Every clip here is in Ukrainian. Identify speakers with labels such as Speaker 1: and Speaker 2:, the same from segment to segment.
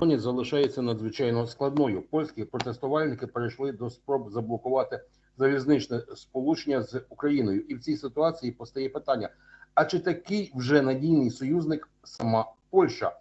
Speaker 1: Залишається надзвичайно складною. Польські протестувальники перейшли до спроб заблокувати залізничне сполучення з Україною, і в цій ситуації постає питання: а чи такий вже надійний союзник сама Польща?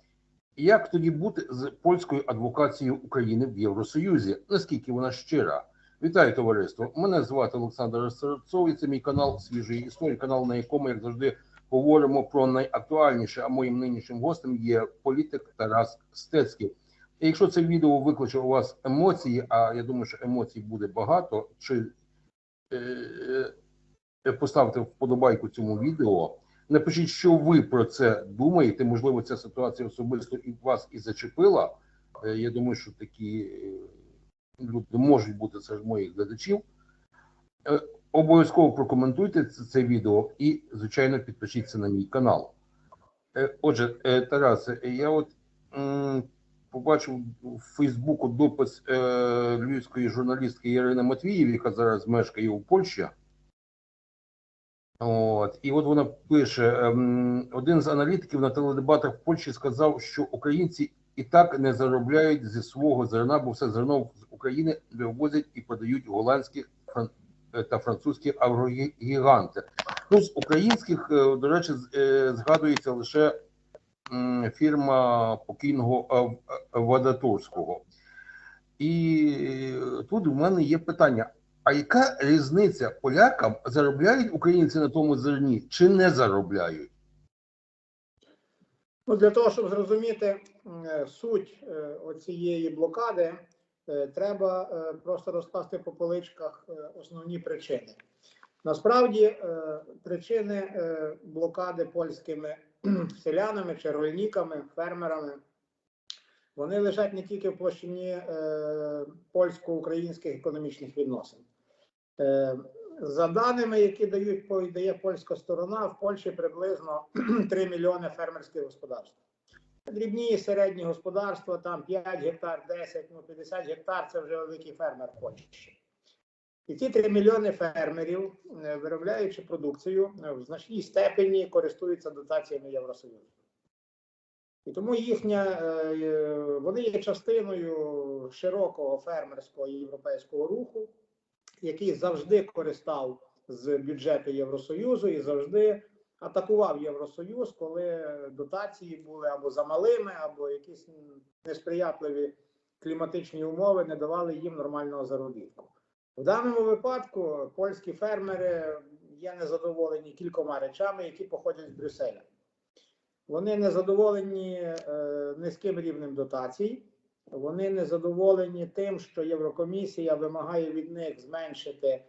Speaker 1: Як тоді бути з польською адвокацією України в Євросоюзі? Наскільки вона щира? Вітаю товариство! Мене звати Олександр Серцов, і це мій канал Свіжої історії, канал, на якому, як завжди, говоримо про найактуальніше. А моїм нинішнім гостем є політик Тарас Стецький. І якщо це відео викличе у вас емоції, а я думаю, що емоцій буде багато, чи е, е, поставте вподобайку цьому відео. Напишіть, що ви про це думаєте. Можливо, ця ситуація особисто і вас і зачепила. Е, Я думаю, що такі е, люди можуть бути серед моїх глядачів. Обов'язково прокоментуйте це, відео і, звичайно, підпишіться на мій канал. Е, Отже, е, Тарасе, я от м, побачив у Фейсбуку допис е, львівської журналістки Ірини Матвієв, яка зараз мешкає у Польщі. От, і от вона пише: ем, один з аналітиків на теледебатах в Польщі сказав, що українці і так не заробляють зі свого зерна, бо все зерно з України вивозять і продають голландські та французькі агрогіганти. Ну, з українських, е, до речі, е, згадується лише фірма покійного Вадатурського. І е, тут у мене є питання: а яка різниця полякам заробляють українці на тому зерні чи не заробляють?
Speaker 2: Ну, для того, щоб зрозуміти е, суть е, оцієї блокади, е, треба е, просто розкласти по поличках е, основні причини. Насправді, е, причини е, блокади польськими селянами чи рольниками, фермерами, вони лежать не тільки в площині е, польсько-українських економічних відносин. Е, За даними, які дають дає польська сторона, в Польщі приблизно 3 мільйони фермерських господарств. Дрібні середні господарства, там 5 гектар, 10, ну 50 гектар це вже великий фермер Польщі. І ці 3 мільйони фермерів, е, виробляючи продукцію, е, в значній степені користуються дотаціями Євросоюзу. І тому їхня, е, вони є частиною широкого фермерського європейського руху, який завжди користав з бюджету Євросоюзу і завжди атакував Євросоюз, коли дотації були або замалими, або якісь несприятливі кліматичні умови не давали їм нормального заробітку. В даному випадку польські фермери є незадоволені кількома речами, які походять з Брюсселя. Вони незадоволені е, низьким рівнем дотацій. Вони незадоволені тим, що Єврокомісія вимагає від них зменшити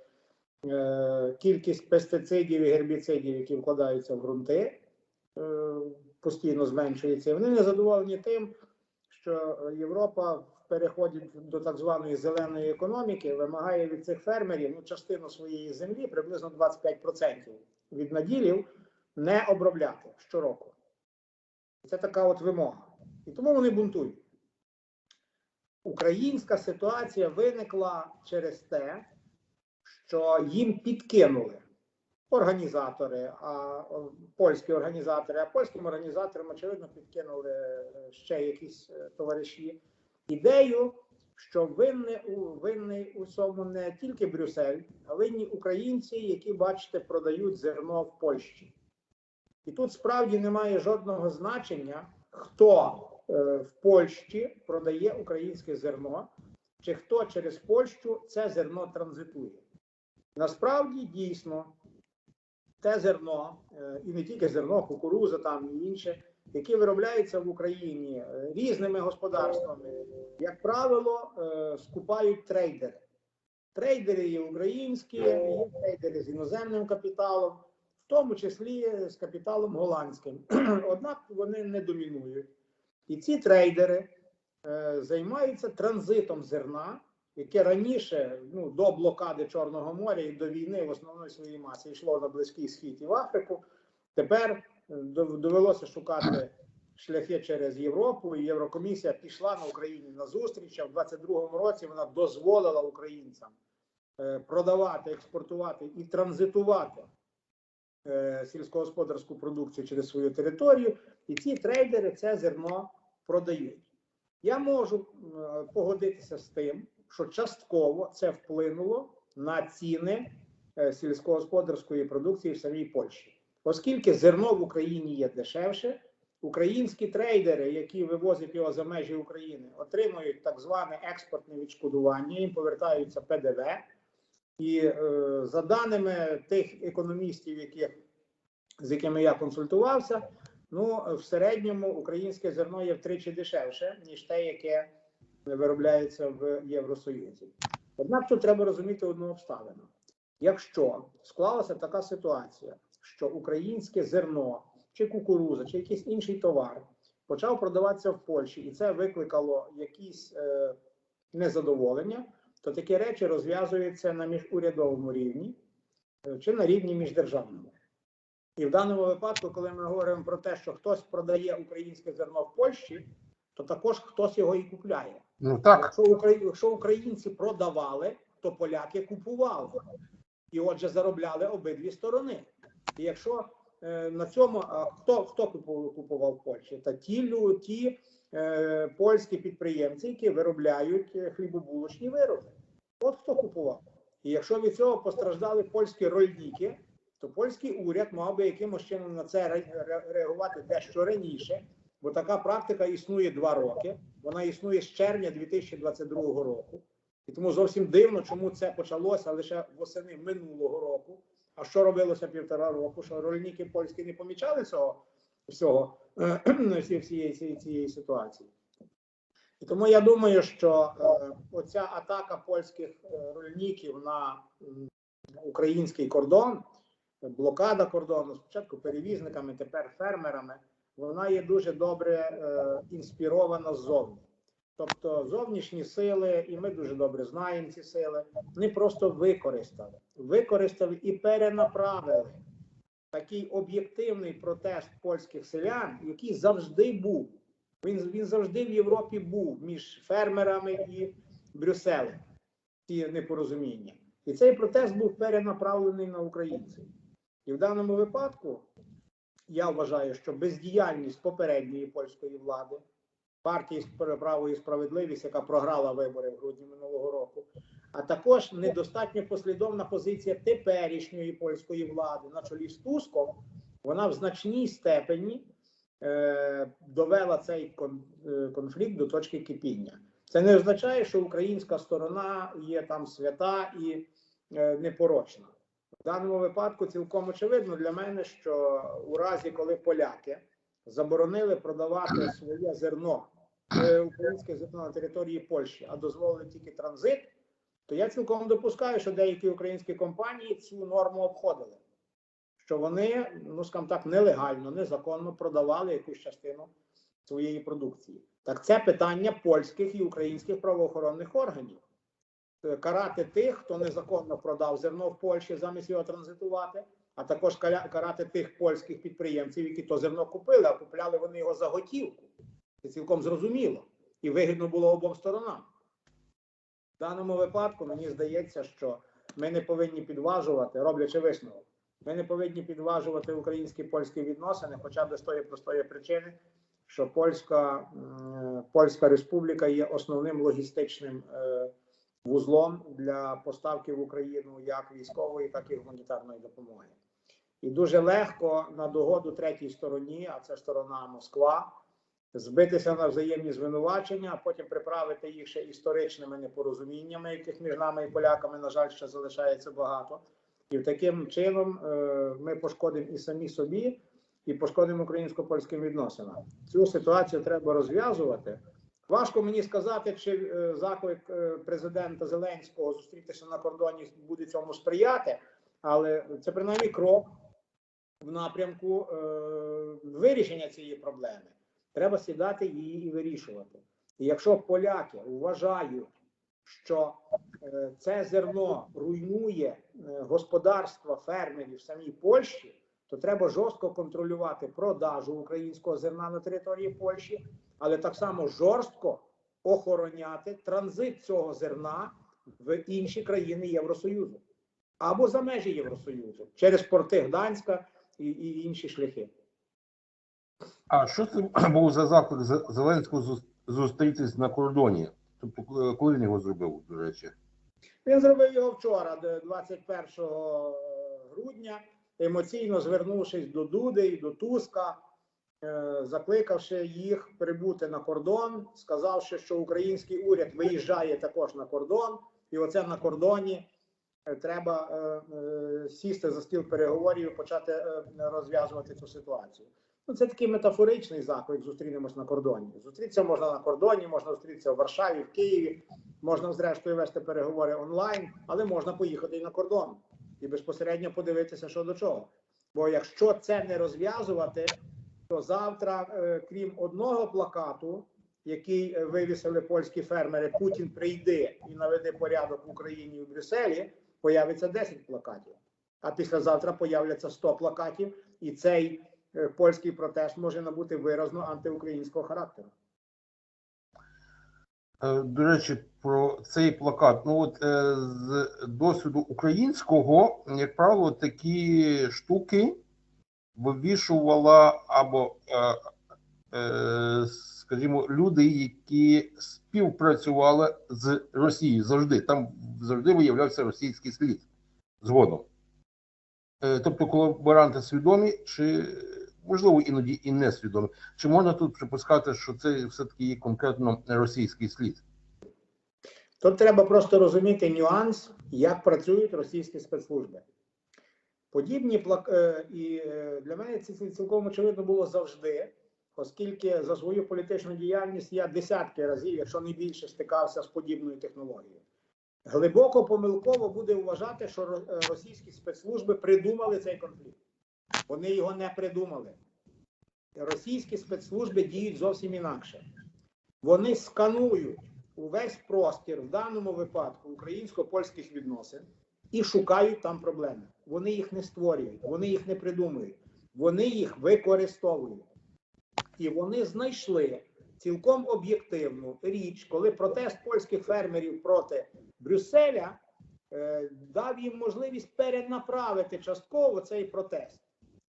Speaker 2: кількість пестицидів і гербіцидів, які вкладаються в ґрунти, е, постійно зменшується. І вони незадоволені тим, що Європа в переході до так званої зеленої економіки вимагає від цих фермерів ну, частину своєї землі, приблизно 25% від наділів, не обробляти щороку. Це така от вимога. І тому вони бунтують. Українська ситуація виникла через те, що їм підкинули організатори, а польські організатори, а польським організаторам, очевидно, підкинули е, ще якісь е, товариші ідею, що винний у винний у цьому не тільки Брюссель, а винні українці, які, бачите, продають зерно в Польщі. І тут справді немає жодного значення, хто е, в Польщі продає українське зерно, чи хто через Польщу це зерно транзитує. Насправді дійсно те зерно, е, і не тільки зерно, кукуруза там і інше, які виробляються в Україні е, різними господарствами, як правило, е, скупають трейдери. Трейдери є українські, є трейдери з іноземним капіталом, в тому числі з капіталом голландським. Однак вони не домінують. І ці трейдери займаються транзитом зерна, яке раніше, ну, до блокади Чорного моря і до війни в основної своїй масі йшло на Близький Схід і в Африку. Тепер е, довелося шукати шляхи через Європу, і Єврокомісія пішла на Україні на зустріч. А в 22-му році вона дозволила українцям е, продавати, експортувати і транзитувати е, сільськогосподарську продукцію через свою територію, і ці трейдери це зерно продають. Я можу погодитися з тим, що частково це вплинуло на ціни е, сільськогосподарської продукції в самій Польщі, оскільки зерно в Україні є дешевше. Українські трейдери, які вивозять його за межі України, отримують так зване експортне відшкодування, їм повертаються ПДВ. І е, за даними тих економістів, які, з якими я консультувався, ну в середньому українське зерно є втричі дешевше, ніж те, яке виробляється в Євросоюзі. Однак тут треба розуміти одну обставину: якщо склалася така ситуація, що українське зерно чи кукуруза, чи якийсь інший товар почав продаватися в Польщі, і це викликало якісь е, незадоволення, то такі речі розв'язуються на міжурядовому рівні е, чи на рівні міждержавному. І в даному випадку, коли ми говоримо про те, що хтось продає українське зерно в Польщі, то також хтось його і купляє.
Speaker 1: Ну так,
Speaker 2: Якщо, Украї... Якщо українці продавали, то поляки купували. І отже, заробляли обидві сторони. І якщо е, на цьому а хто, хто купував, купував в Польщі? Та ті, лю- ті е, польські підприємці, які виробляють е, хлібобулочні вироби. От хто купував. І якщо від цього постраждали польські рольники, то польський уряд мав би якимось чином на це ре- ре- реагувати дещо раніше, бо така практика існує два роки. Вона існує з червня 2022 року. І тому зовсім дивно, чому це почалося лише восени минулого року. А що робилося півтора року? Що рольники польські не помічали цього всього всієї цієї, цієї ситуації? І тому я думаю, що е, оця атака польських е, рольників на український кордон, блокада кордону, спочатку перевізниками, тепер фермерами, вона є дуже добре е, інспірована ззовні. Тобто зовнішні сили, і ми дуже добре знаємо ці сили, вони просто використали, використали і перенаправили такий об'єктивний протест польських селян, який завжди був. Він, він завжди в Європі був між фермерами і Брюсселем, ці непорозуміння. І цей протест був перенаправлений на українців. І в даному випадку я вважаю, що бездіяльність попередньої польської влади, партії «Спра- право і справедливість, яка програла вибори в грудні минулого року, а також недостатньо послідовна позиція теперішньої польської влади на чолі з Туском, вона в значній степені е, довела цей кон, е, конфлікт до точки кипіння. Це не означає, що українська сторона є там свята і е, непорочна. Даному випадку цілком очевидно для мене, що у разі, коли поляки заборонили продавати своє зерно, е, українське зерно на території Польщі, а дозволили тільки транзит, то я цілком допускаю, що деякі українські компанії цю норму обходили, що вони, ну скажімо так, нелегально, незаконно продавали якусь частину своєї продукції. Так це питання польських і українських правоохоронних органів. Е, Карати тих, хто незаконно продав зерно в Польщі замість його транзитувати, а також карати тих польських підприємців, які то зерно купили, а купляли вони його за готівку. Це цілком зрозуміло і вигідно було обом сторонам. В даному випадку мені здається, що ми не повинні підважувати, роблячи висновок, ми не повинні підважувати українські польські відносини, хоча б з тої простої причини, що Польська, Польська Республіка є основним логістичним е, вузлом для поставки в Україну як військової, так і гуманітарної допомоги. І дуже легко на догоду третій стороні, а це сторона Москва, збитися на взаємні звинувачення, а потім приправити їх ще історичними непорозуміннями, яких між нами і поляками, на жаль, ще залишається багато. І таким чином е, ми пошкодимо і самі собі, і пошкодимо українсько-польським відносинам. Цю ситуацію треба розв'язувати. Важко мені сказати, чи е, заклик е, президента Зеленського зустрітися на кордоні буде цьому сприяти, але це принаймні крок в напрямку е, вирішення цієї проблеми. Треба сідати її і вирішувати. І якщо поляки вважають, що це зерно руйнує господарство фермерів в самій Польщі, то треба жорстко контролювати продажу українського зерна на території Польщі, але так само жорстко охороняти транзит цього зерна в інші країни Євросоюзу або за межі Євросоюзу через порти Гданська і, і інші шляхи.
Speaker 1: а що це був за заклик Зе- Зеленського зустрітись на кордоні. Тобто, е, коли він його зробив, до речі?
Speaker 2: Він зробив його вчора, де 21 грудня, емоційно звернувшись до Дуди і до Туска, е, закликавши їх прибути на кордон, сказавши, що український уряд виїжджає також на кордон, і оце на кордоні е, треба е, е, сісти за стіл переговорів і почати е, розв'язувати цю ситуацію. Ну, це такий метафоричний заклик. Зустрінемось на кордоні. Зустрітися можна на кордоні, можна зустрітися в Варшаві, в Києві, можна зрештою вести переговори онлайн, але можна поїхати і на кордон і безпосередньо подивитися, що до чого. Бо якщо це не розв'язувати, то завтра, е, крім одного плакату, який е, вивісили польські фермери, Путін прийде і наведе порядок в Україні і в Брюсселі, появиться 10 плакатів. А післязавтра появляться 100 плакатів, і цей е, польський протест може набути виразно антиукраїнського характеру.
Speaker 1: До речі, про цей плакат. Ну от з досвіду українського, як правило, такі штуки вивішувала або, е, е, скажімо, люди, які співпрацювали з Росією завжди. Там завжди виявлявся російський слід згодом. Е, Тобто колаборанти свідомі, чи можливо іноді і несвідомі. Чи можна тут припускати, що це все-таки є конкретно російський слід?
Speaker 2: Тут треба просто розуміти нюанс, як працюють російські спецслужби. Подібні плак... е, і е, для мене це цілком очевидно було завжди, оскільки за свою політичну діяльність я десятки разів, якщо не більше, стикався з подібною технологією. Глибоко помилково буде вважати, що е, російські спецслужби придумали цей конфлікт. Вони його не придумали. Російські спецслужби діють зовсім інакше. Вони сканують увесь простір, в даному випадку українсько-польських відносин, і шукають там проблеми. Вони їх не створюють, вони їх не придумують, вони їх використовують. І вони знайшли цілком об'єктивну річ, коли протест польських фермерів проти Брюсселя е, дав їм можливість перенаправити частково цей протест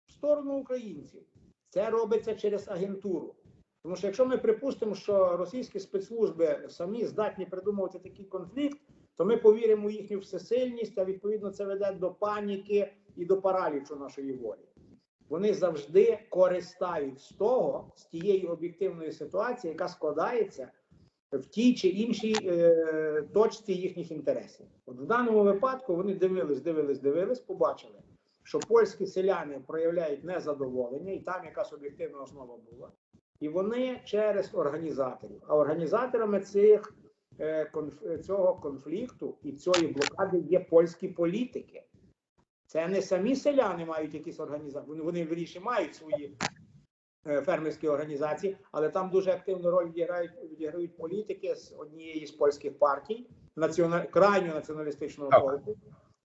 Speaker 2: в сторону українців. Це робиться через агентуру. Тому що якщо ми припустимо, що російські спецслужби самі здатні придумувати такий конфлікт, то ми повіримо у їхню всесильність, а відповідно це веде до паніки і до паралічу нашої волі. Вони завжди користають з того, з тієї об'єктивної ситуації, яка складається в тій чи іншій е, точці їхніх інтересів. От в даному випадку вони дивились, дивились, дивились, побачили, що польські селяни проявляють незадоволення, і там якась об'єктивна основа була. І вони через організаторів. А організаторами цих, цього конфлікту і цієї блокади є польські політики. Це не самі селяни мають якісь організації. Вони, виріші мають свої е, фермерські організації, але там дуже активну роль відіграють, відіграють політики з однієї з польських партій, національ... крайньо націоналістичного
Speaker 1: Так.
Speaker 2: толку,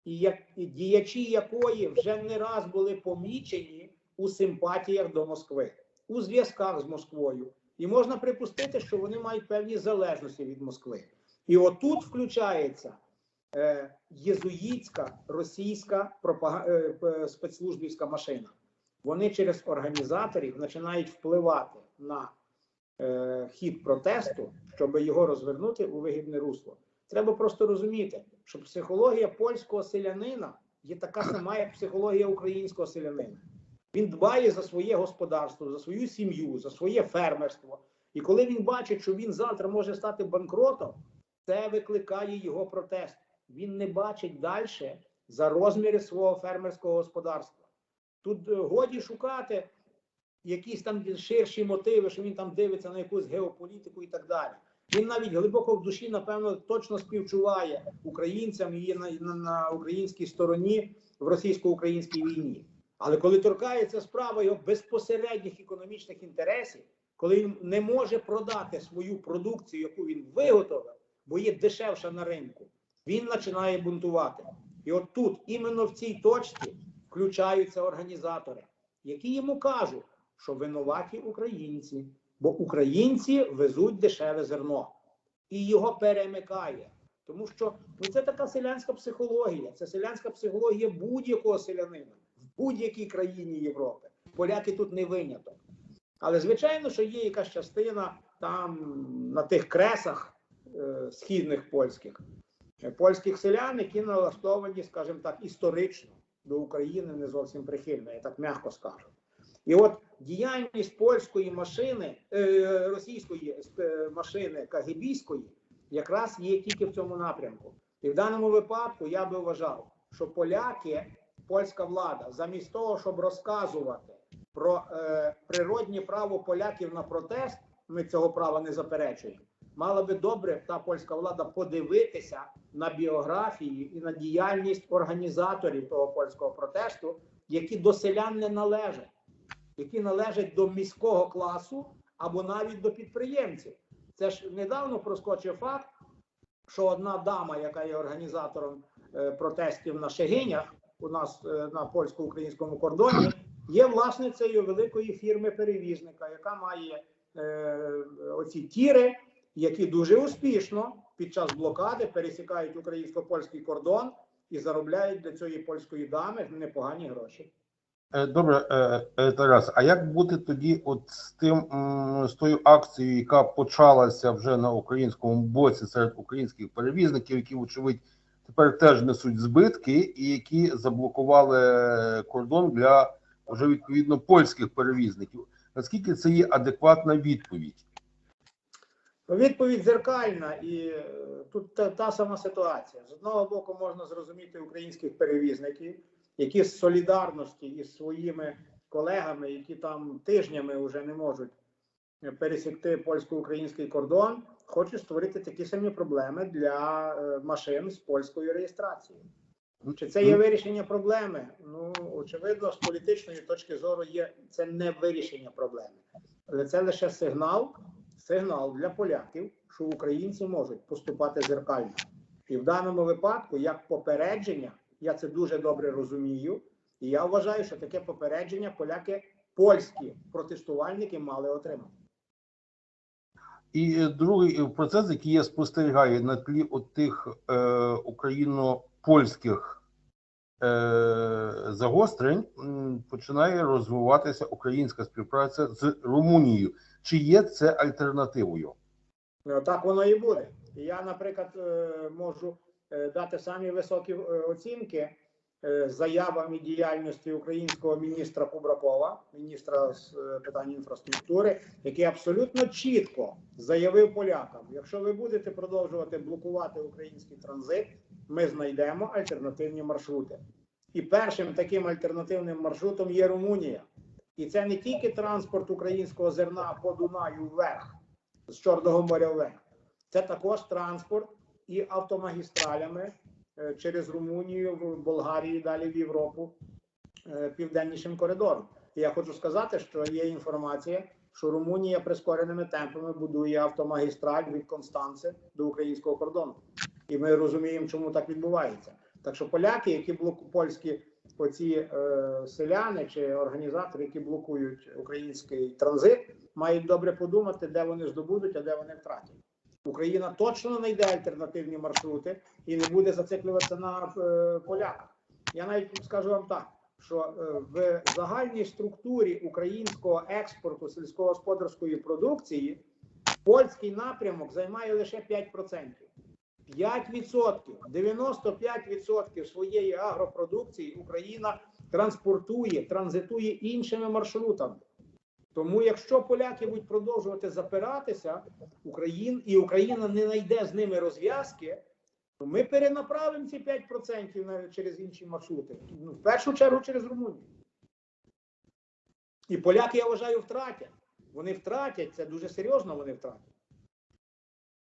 Speaker 2: і, як... і діячі якої вже не раз були помічені у симпатіях до Москви, у зв'язках з Москвою. І можна припустити, що вони мають певні залежності від Москви. І отут включається е, єзуїтська російська пропага... е, спецслужбівська машина. Вони через організаторів починають впливати на е, хід протесту, щоб його розвернути у вигідне русло. Треба просто розуміти, що психологія польського селянина є така сама, як психологія українського селянина. Він дбає за своє господарство, за свою сім'ю, за своє фермерство. І коли він бачить, що він завтра може стати банкротом, це викликає його протест. Він не бачить далі за розміри свого фермерського господарства. Тут е, годі шукати якісь там ширші мотиви, що він там дивиться на якусь геополітику і так далі. Він навіть глибоко в душі, напевно, точно співчуває українцям і на, на, на українській стороні в російсько-українській війні. Але коли торкається справа його безпосередніх економічних інтересів, коли він не може продати свою продукцію, яку він виготовив, бо є дешевша на ринку, він починає бунтувати. І от тут, іменно в цій точці, включаються організатори, які йому кажуть, що винуваті українці, бо українці везуть дешеве зерно і його перемикає. Тому що ну, це така селянська психологія, це селянська психологія будь-якого селянина будь-якій країні Європи. Поляки тут не виняток. Але звичайно, що є якась частина там на тих кресах е, східних польських, е, польських селян, які налаштовані, скажімо так, історично до України не зовсім прихильно, я так м'яко скажу. І от діяльність польської машини, е, російської е, машини кагібійської якраз є тільки в цьому напрямку. І в даному випадку я би вважав, що поляки, польська влада, замість того, щоб розказувати про е, природнє право поляків на протест, ми цього права не заперечуємо. Мала би добре та польська влада подивитися на біографії і на діяльність організаторів того польського протесту, які до селян не належать, які належать до міського класу або навіть до підприємців. Це ж недавно проскочив факт, що одна дама, яка є організатором е, протестів на Шегинях, у нас е, на польсько-українському кордоні, є власницею великої фірми перевізника, яка має е, оці тіри, які дуже успішно під час блокади пересікають українсько-польський кордон і заробляють для цієї польської дами непогані гроші.
Speaker 1: Е, Добре, е, Тарас. А як бути тоді, от з тим з тою акцією, яка почалася вже на українському боці серед українських перевізників, які, вочевидь, тепер теж несуть збитки, і які заблокували кордон для вже відповідно польських перевізників? Наскільки це є адекватна відповідь?
Speaker 2: Відповідь дзеркальна, і е, тут та, та сама ситуація. З одного боку, можна зрозуміти українських перевізників, які з солідарності із своїми колегами, які там тижнями вже не можуть е, пересікти польсько-український кордон, хочуть створити такі самі проблеми для е, машин з польською реєстрацією. Чи це є вирішення проблеми? Ну очевидно, з політичної точки зору є це не вирішення проблеми, але це лише сигнал, сигнал для поляків, що українці можуть поступати зеркально. І в даному випадку, як попередження, я це дуже добре розумію, і я вважаю, що таке попередження поляки польські протестувальники мали отримати.
Speaker 1: І е, другий е, процес, який я спостерігаю на тлі от тих е, україно-польських е, загострень, починає розвиватися українська співпраця з Румунією. Чи є це альтернативою?
Speaker 2: Ну, Так воно і буде. Я, наприклад, е, можу е, дати самі високі е, оцінки е, заявам і діяльності українського міністра Кубракова, міністра з е, питань інфраструктури, який абсолютно чітко заявив полякам: якщо ви будете продовжувати блокувати український транзит, ми знайдемо альтернативні маршрути. І першим таким альтернативним маршрутом є Румунія. І це не тільки транспорт українського зерна по Дунаю вверх з Чорного моря вверх. Це також транспорт і автомагістралями через Румунію, в Болгарію, далі в Європу, е, південнішим коридором. І я хочу сказати, що є інформація, що Румунія прискореними темпами будує автомагістраль від Констанци до українського кордону. І ми розуміємо, чому так відбувається. Так що поляки, які блоку польські оці е, селяни чи організатори, які блокують український транзит, мають добре подумати, де вони здобудуть, а де вони втратять. Україна точно знайде альтернативні маршрути і не буде зациклюватися на е, поляках. Я навіть скажу вам так, що е, в загальній структурі українського експорту сільськогосподарської продукції польський напрямок займає лише 5%. 5%, 95% своєї агропродукції Україна транспортує, транзитує іншими маршрутами. Тому, якщо поляки будуть продовжувати запиратися, Україн, і Україна не знайде з ними розв'язки, то ми перенаправимо ці 5% на, через інші маршрути. Ну, в першу чергу через Румунію. І поляки, я вважаю, втратять. Вони втратять, це дуже серйозно вони втратять.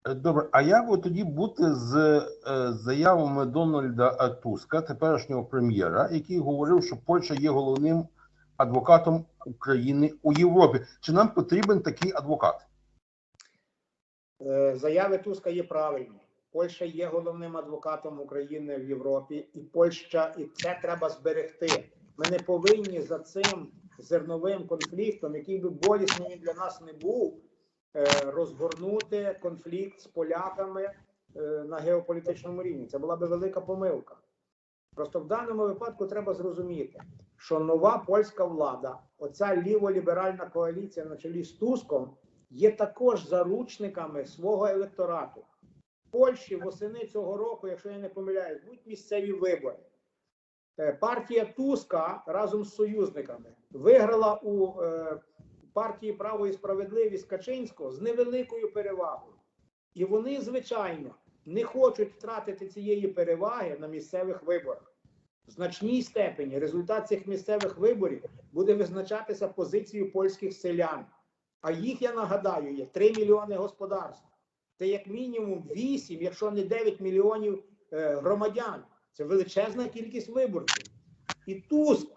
Speaker 1: Е, Добре, а як от тоді бути з е, заявами Дональда Туска, теперішнього прем'єра, який говорив, що Польща є головним адвокатом України у Європі? Чи нам потрібен такий адвокат?
Speaker 2: Е, Заяви Туска є правильні. Польща є головним адвокатом України в Європі, і Польща, і це треба зберегти. Ми не повинні за цим зерновим конфліктом, який би болісним для нас не був, е, розгорнути конфлікт з поляками е, на геополітичному рівні. Це була би велика помилка. Просто в даному випадку треба зрозуміти, що нова польська влада, оця ліволіберальна коаліція на чолі з Туском, є також заручниками свого електорату. В Польщі восени цього року, якщо я не помиляюсь, будуть місцеві вибори. Е, Партія Туска разом з союзниками виграла у е, партії Право і справедливість Качинського з невеликою перевагою. І вони, звичайно, не хочуть втратити цієї переваги на місцевих виборах. В значній степені результат цих місцевих виборів буде визначатися позицією польських селян. А їх, я нагадаю, є 3 мільйони господарств. Це як мінімум 8, якщо не 9 мільйонів е, громадян. Це величезна кількість виборців. І Туск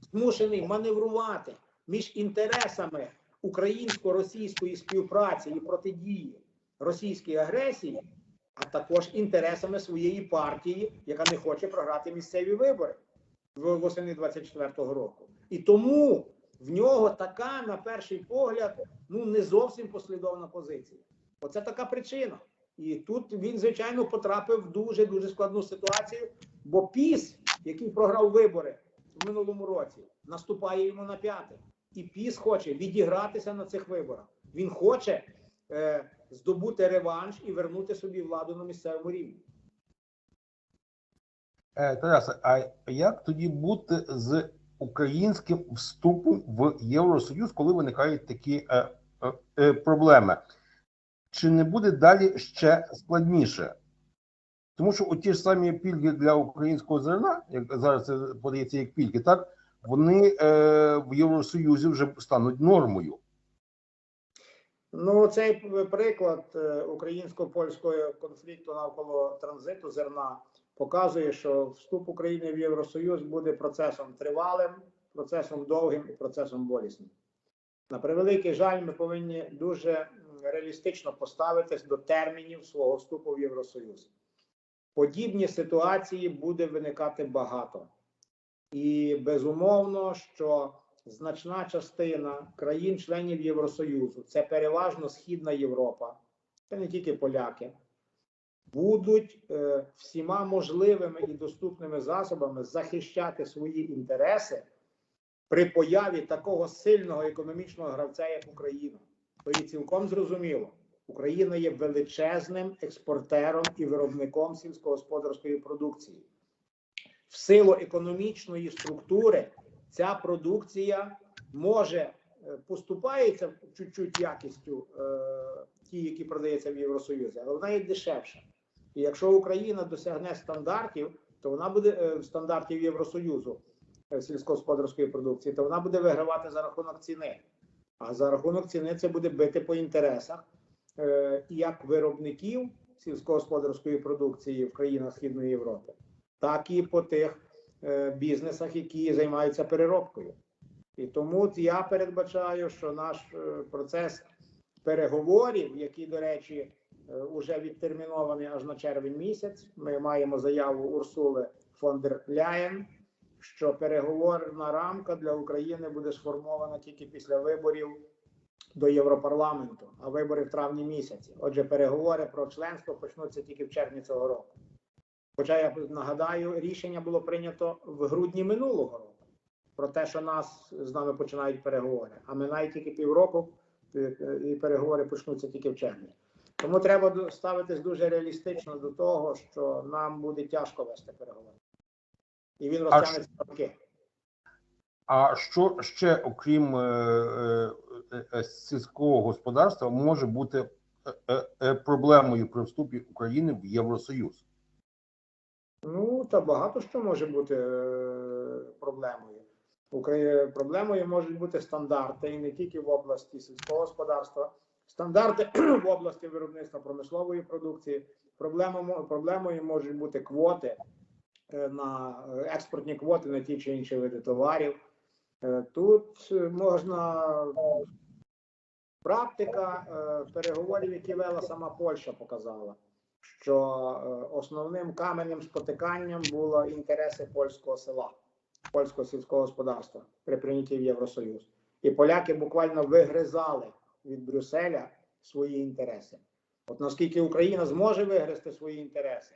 Speaker 2: змушений маневрувати між інтересами українсько-російської співпраці і протидії російській агресії, а також інтересами своєї партії, яка не хоче програти місцеві вибори восени 24-го року. І тому в нього така, на перший погляд, ну не зовсім послідовна позиція. Оце така причина. І тут він, звичайно, потрапив в дуже дуже складну ситуацію, бо піс, який програв вибори в минулому році, наступає йому на п'яте. І піс хоче відігратися на цих виборах. Він хоче е, здобути реванш і вернути собі владу на місцевому рівні.
Speaker 1: Е, Тарасе, а як тоді бути з українським вступом в Євросоюз, коли виникають такі е, е, е, проблеми? Чи не буде далі ще складніше? Тому що ті ж самі пільги для українського зерна, як зараз це подається як пільги, так вони е, в Євросоюзі вже стануть нормою.
Speaker 2: Ну, цей приклад е, українсько-польського конфлікту навколо транзиту зерна показує, що вступ України в Євросоюз буде процесом тривалим, процесом довгим і процесом болісним. На превеликий жаль, ми повинні дуже реалістично поставитись до термінів свого вступу в Євросоюз. Подібні ситуації буде виникати багато. І безумовно, що значна частина країн-членів Євросоюзу, це переважно Східна Європа, це не тільки поляки, будуть е, всіма можливими і доступними засобами захищати свої інтереси при появі такого сильного економічного гравця, як Україна. То є цілком зрозуміло. Україна є величезним експортером і виробником сільськогосподарської продукції. В силу економічної структури ця продукція може е, поступається чуть-чуть якістю е, ті, які продається в Євросоюзі, але вона є дешевша. І якщо Україна досягне стандартів, то вона буде е, стандартів Євросоюзу сільськогосподарської продукції, то вона буде вигравати за рахунок ціни. А за рахунок ціни це буде бити по інтересах як виробників сільськогосподарської продукції в країнах Східної Європи, так і по тих бізнесах, які займаються переробкою. І тому я передбачаю, що наш е, процес переговорів, який, до речі, вже відтермінований аж на червень місяць. Ми маємо заяву Урсули фон дер Ляєн, що переговорна рамка для України буде сформована тільки після виборів до Європарламенту, а вибори в травні місяці. Отже, переговори про членство почнуться тільки в червні цього року. Хоча я нагадаю, рішення було прийнято в грудні минулого року про те, що нас з нами починають переговори. А минає тільки півроку, е, е, і переговори почнуться тільки в червні. Тому треба ставитись дуже реалістично до того, що нам буде тяжко вести переговори. І він розтягнеться роки.
Speaker 1: А що ще, окрім е, е, е, сільського господарства, може бути е, е, проблемою при вступі України в Євросоюз?
Speaker 2: Ну, та багато що може бути е, проблемою. Проблемою можуть бути стандарти, і не тільки в області сільського господарства, стандарти в області виробництва промислової продукції. Проблемою, можуть бути квоти е, на е, експортні квоти на ті чи інші види товарів. Тут можна практика переговорів, які вела сама Польща, показала що е, основним каменем спотиканням було інтереси польського села, польського сільського господарства при прийнятті в Євросоюз. І поляки буквально вигризали від Брюсселя свої інтереси. От наскільки Україна зможе вигризти свої інтереси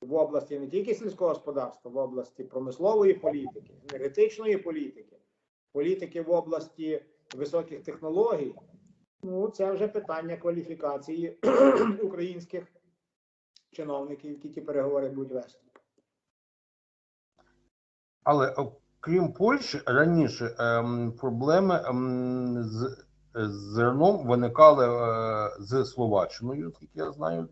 Speaker 2: в області не тільки сільського господарства, в області промислової політики, енергетичної політики, політики в області високих технологій, Ну, це вже питання кваліфікації українських чиновників, які ті переговори будуть вести.
Speaker 1: Але окрім Польщі, раніше ем, проблеми ем, з, зерном виникали е, з Словаччиною, наскільки я знаю.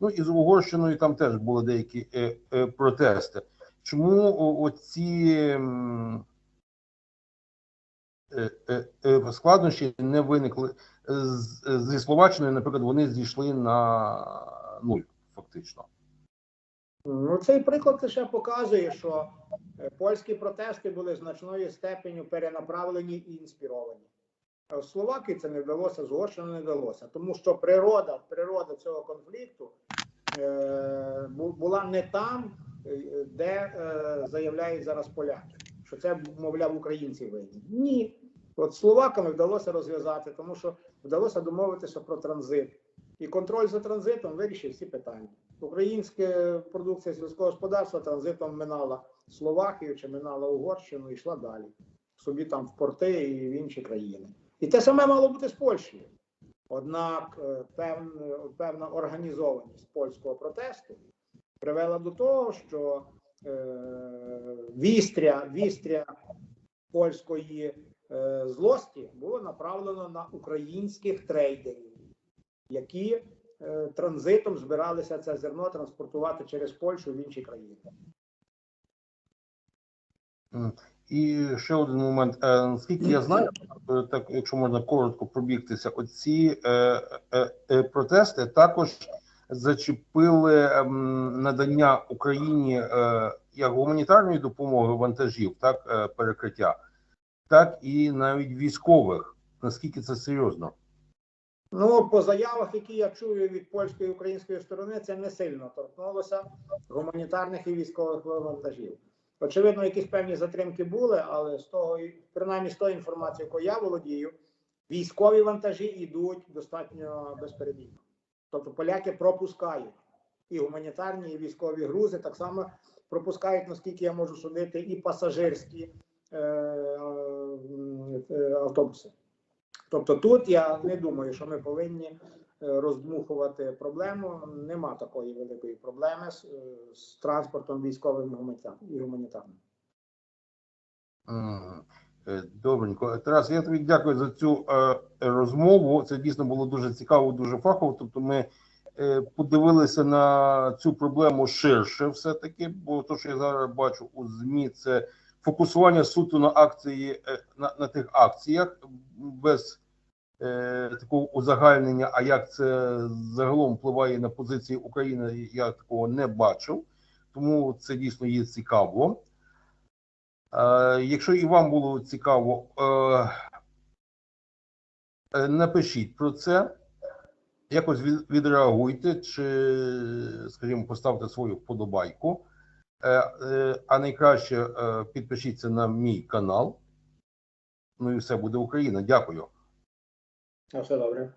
Speaker 1: Ну і з Угорщиною там теж були деякі е, е, протести. Чому оці ем, е, е, е, складнощі не виникли з, зі Словаччиною, наприклад, вони зійшли на нуль, фактично.
Speaker 2: Ну, цей приклад лише показує, що е, польські протести були значною степеню перенаправлені і інспіровані. В Словакії це не вдалося, з не вдалося, тому що природа, природа цього конфлікту е, була не там, е, де е, заявляють зараз поляки, що це, мовляв, українці винні. Ні. От словаками вдалося розв'язати, тому що вдалося домовитися про транзит. І контроль за транзитом вирішив всі питання. Українська продукція сільського господарства транзитом минала Словакію чи минала Угорщину і йшла далі. Собі там в порти і в інші країни. І те саме мало бути з Польщею. Однак е, певна, певна організованість польського протесту привела до того, що е, вістря, вістря польської е, злості було направлено на українських трейдерів, які е, транзитом збиралися це зерно транспортувати через Польщу в інші країни.
Speaker 1: І ще один момент. Е, Наскільки я знаю, так якщо можна коротко пробігтися, оці е, протести також зачепили ем, надання Україні як гуманітарної допомоги вантажів, так перекриття, так і навіть військових. Наскільки це серйозно?
Speaker 2: Ну, по заявах, які я чую від польської і української сторони, це не сильно торкнулося гуманітарних і військових вантажів. Очевидно, якісь певні затримки були, але з того, принаймні з тої інформації, якою я володію, військові вантажі йдуть достатньо безперебійно. Тобто поляки пропускають і гуманітарні, і військові грузи, так само пропускають, наскільки я можу судити, і пасажирські е, е, автобуси. Тобто тут я не думаю, що ми повинні е, роздмухувати проблему. Нема такої великої проблеми з, е, з транспортом військовим і гуманітарним.
Speaker 1: Е, Добренько. Тарас, я тобі дякую за цю е, розмову. Це дійсно було дуже цікаво, дуже фахово. Тобто, ми е, подивилися на цю проблему ширше, все-таки, бо то, що я зараз бачу у ЗМІ, це фокусування суто на акції, е, на, на тих акціях без е, такого узагальнення. А як це загалом впливає на позиції України, я такого не бачив. Тому це дійсно є цікаво. Е, Якщо і вам було цікаво, е, е, напишіть про це, якось відреагуйте, чи, скажімо, поставте свою вподобайку. Е, е, А найкраще е, підпишіться на мій канал. Ну і все буде Україна. Дякую.
Speaker 2: На все добре.